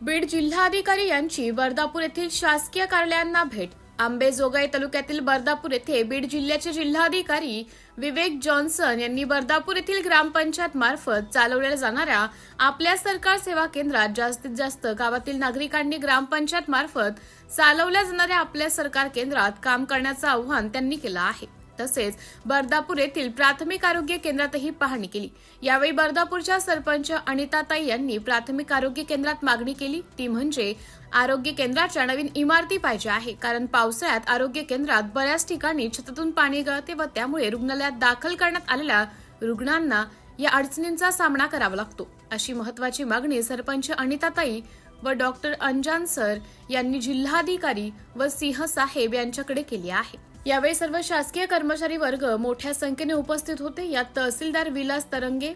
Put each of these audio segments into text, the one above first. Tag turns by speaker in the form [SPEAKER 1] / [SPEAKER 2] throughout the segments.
[SPEAKER 1] बीड जिल्हाधिकारी यांची बर्दापूर येथील शासकीय कार्यालयांना भेट. आंबेजोगाई तालुक्यातील बर्दापूर येथे बीड जिल्ह्याचे जिल्हाधिकारी विवेक जॉन्सन यांनी बर्दापूर येथील ग्रामपंचायत मार्फत चालवल्या जाणाऱ्या आपल्या सरकार सेवा केंद्रात जास्तीत जास्त गावातील नागरिकांनी ग्रामपंचायत मार्फत चालवल्या जाणाऱ्या आपल्या सरकार केंद्रात काम करण्याचं आव्हान त्यांनी केलं आहे. तसेच बर्दापूर येथील प्राथमिक आरोग्य केंद्रातही पाहणी केली. यावेळी बर्दापूरच्या सरपंच अनिताताई यांनी प्राथमिक आरोग्य केंद्रात मागणी केली. ती म्हणजे आरोग्य केंद्राच्या नवीन इमारती पाहिजे आहे कारण पावसाळ्यात आरोग्य केंद्रात बऱ्याच ठिकाणी छतातून पाणी गळते व त्यामुळे रुग्णालयात दाखल करण्यात आलेल्या रुग्णांना या अडचणींचा सामना करावा लागतो. अशी महत्वाची मागणी सरपंच अनिताताई व डॉक्टर अंजान सर यांनी जिल्हाधिकारी व सिंह साहेब यांच्याकडे केली आहे. यावेळी सर्व शासकीय कर्मचारी वर्ग मोठ्या संख्येने उपस्थित होते. यात तहसीलदार विलास तरंगे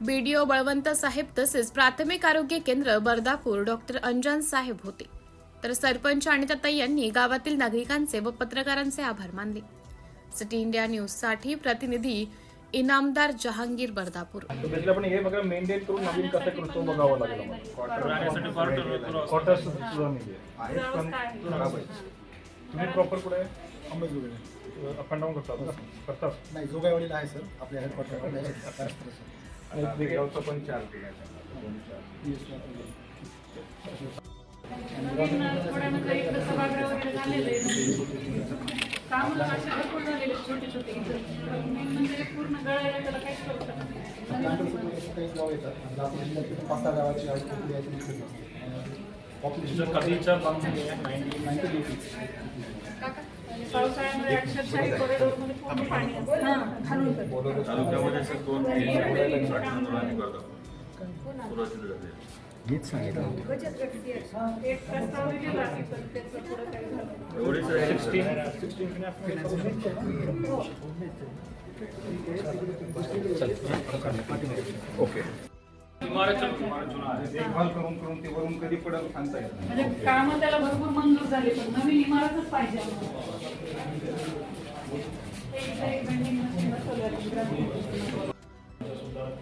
[SPEAKER 1] बीडीओ बळवंत साहेब तसेच प्राथमिक आरोग्य केंद्र बर्दापूर डॉक्टर अंजान साहेब होते. तर सरपंच अनिताताई यांनी गावातील नागरिकांचे व पत्रकारांचे आभार मानले. सिटी इंडिया न्यूजसाठी प्रतिनिधी इनामदार जहांगीर बर्दापूर.
[SPEAKER 2] आपण हे बघा मेंटेन करून नवीन कसं करतो बघावं लागेल. क्वार्टर सुद्धा तुम्ही प्रॉपर कुठे
[SPEAKER 3] अंबेजोगाई
[SPEAKER 2] अप अँड डाऊन करता करतात
[SPEAKER 3] नाही जोगाईवाडीला आहे सर आपल्या हेडक्वार्टर
[SPEAKER 2] पण चार
[SPEAKER 4] थोड्यामध्ये इकडं सभागृह वगैरे झालेलं आहे कामं असे भरपूर झालेले छोटे छोटे इथं मेन म्हणजे पूर्ण गळायला त्याला काहीच करू शकत नाही.
[SPEAKER 3] काही गाव येतात लातूर जिल्ह्यातील पाच सहा गावाची
[SPEAKER 5] कधीच्या बांधणी आहे नाईन्टी
[SPEAKER 3] नाईन्टी
[SPEAKER 4] काका, आणि पावसाळ्यामध्ये अक्षरशः कॉरिडोरमध्ये पूर्ण पाणी असतं हां, खालून पण.
[SPEAKER 6] तालुक्यामध्ये असं दोन तीन आणि
[SPEAKER 3] मीच सांगितलं
[SPEAKER 4] एक प्रस्ताव दिलेला आहे, पण त्याचं पुढं काही झालं नाही.
[SPEAKER 6] एवढीच
[SPEAKER 2] सिक्स्टीन सिक्स्टीन ओके देखभाल करून करून ते वरून कधी पडेल सांगता येत
[SPEAKER 4] म्हणजे कामं त्याला भरपूर मंजूर झाली पण नवीन इमारतच पाहिजे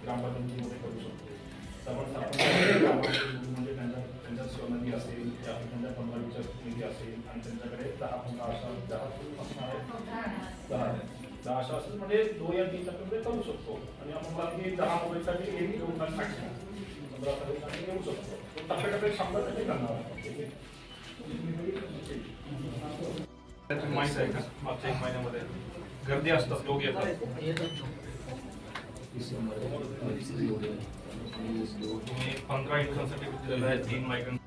[SPEAKER 5] ग्रामपंचायतीमध्ये करू शकतो त्यामुळे आपण ग्रामपंचायतीमध्ये त्यांच्या त्यांच्या स्वनदी असेल त्या त्यांच्या पंधरावीच्या निधी असेल आणि त्यांच्याकडे दहा पंधरा दहा असणार आहेत दहा दहा अशा म्हणजे दोन या तीन टक्के करू शकतो. आणि आपण बाकी दहा मोबाईलसाठी एक घेऊन टाकतो पंधरा तारीखसाठी घेऊ शकतो. तो टप्प्याटप्प्यात शंभर टक्के करणार त्याची माहिती आहे का? मागच्या एक महिन्यामध्ये. गर्दी असतात लोक येतात. तुम्ही पंधरा इंटर्नसाठी दिलेलं आहे तीन मायग्रंट